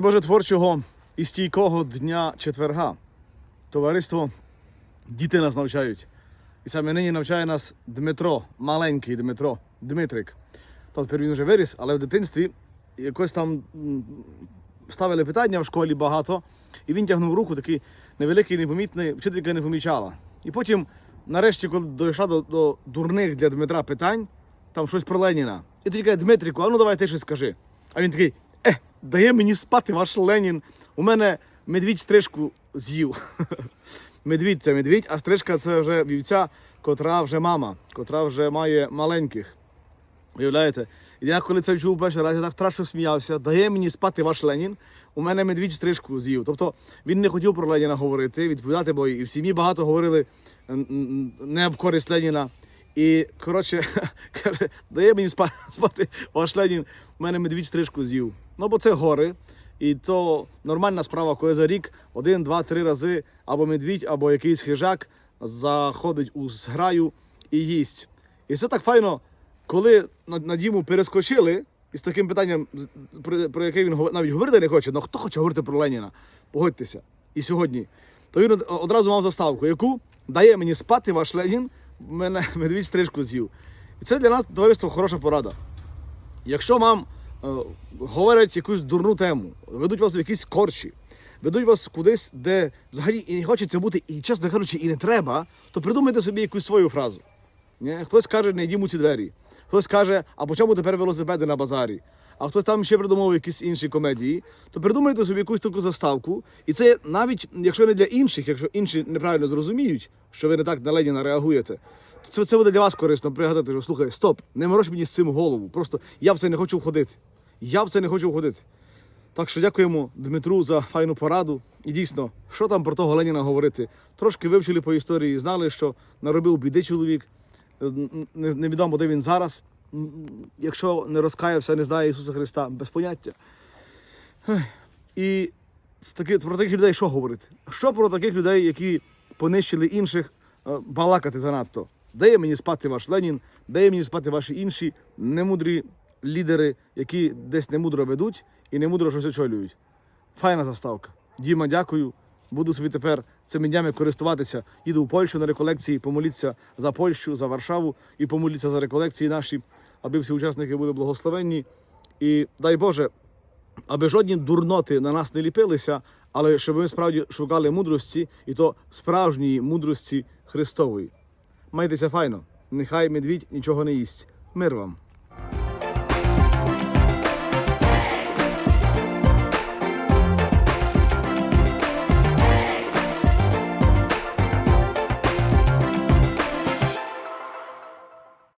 Боже творчого і стійкого дня четверга. Товариство, діти нас навчають. І саме нині навчає нас Дмитро, маленький Дмитро, Дмитрик. Тобто він вже виріс, але в дитинстві якось там ставили питання в школі багато, і він тягнув руку, такий невеликий, непомітний, вчителька не помічала. І потім, нарешті, коли дійшла до, до дурних для Дмитра питань, там щось про Леніна. І тоді каже, Дмитрику, а ну давай ти щось скажи. А він такий, дає мені спати ваш Ленін. У мене медвідь стрижку з'їв. медвідь це медвідь, а стрижка це вже вівця, котра вже мама, котра вже має маленьких. Уявляєте? Я коли це чув перший раз, я так страшно сміявся. Дає мені спати ваш Ленін. У мене медвідь стрижку з'їв. Тобто він не хотів про Леніна говорити, відповідати, бо і в сім'ї багато говорили не в користь Леніна. І коротше, каже, дає мені спа- спати ваш Ленін, у мене медвідь стрижку з'їв. Ну бо це гори. І то нормальна справа, коли за рік один, два, три рази або медвідь, або якийсь хижак заходить у зграю і їсть. І це так файно, коли над йому перескочили, і з таким питанням, про, про яке він навіть говорити не хоче, ну хто хоче говорити про Леніна? Погодьтеся. І сьогодні. То він одразу мав заставку, яку дає мені спати ваш Ленін, мене медвідь стрижку з'їв. І це для нас, товариство, хороша порада. Якщо вам говорять якусь дурну тему, ведуть вас в якісь корчі, ведуть вас кудись, де взагалі і не хочеться бути, і чесно кажучи, і не треба, то придумайте собі якусь свою фразу. Ні? Хтось каже, не йдімо ці двері. Хтось каже, а по чому тепер велосипеди на базарі? А хтось там ще придумав якісь інші комедії, то придумайте собі якусь таку заставку. І це навіть якщо не для інших, якщо інші неправильно зрозуміють, що ви не так на Леніна реагуєте, це, це буде для вас корисно пригадати, що слухай, стоп, не мороч мені з цим голову. Просто я в це не хочу входити. Я в це не хочу входити. Так що дякуємо Дмитру за файну пораду. І дійсно, що там про того Леніна говорити? Трошки вивчили по історії, знали, що наробив біди чоловік. Е, Невідомо, де він зараз. Якщо не розкаявся, не знає Ісуса Христа, без поняття. І про таких людей що говорити? Що про таких людей, які понищили інших, е, балакати занадто? Дає мені спати ваш Ленін, дає мені спати ваші інші немудрі лідери, які десь немудро ведуть і немудро щось очолюють. Файна заставка. Діма, дякую. Буду собі тепер цими днями користуватися. Їду в Польщу на реколекції, помоліться за Польщу, за Варшаву і помоліться за реколекції наші, аби всі учасники були благословенні. І дай Боже, аби жодні дурноти на нас не ліпилися, але щоб ми справді шукали мудрості, і то справжньої мудрості Христової. Майтеся файно, нехай медвідь нічого не їсть. Мир вам!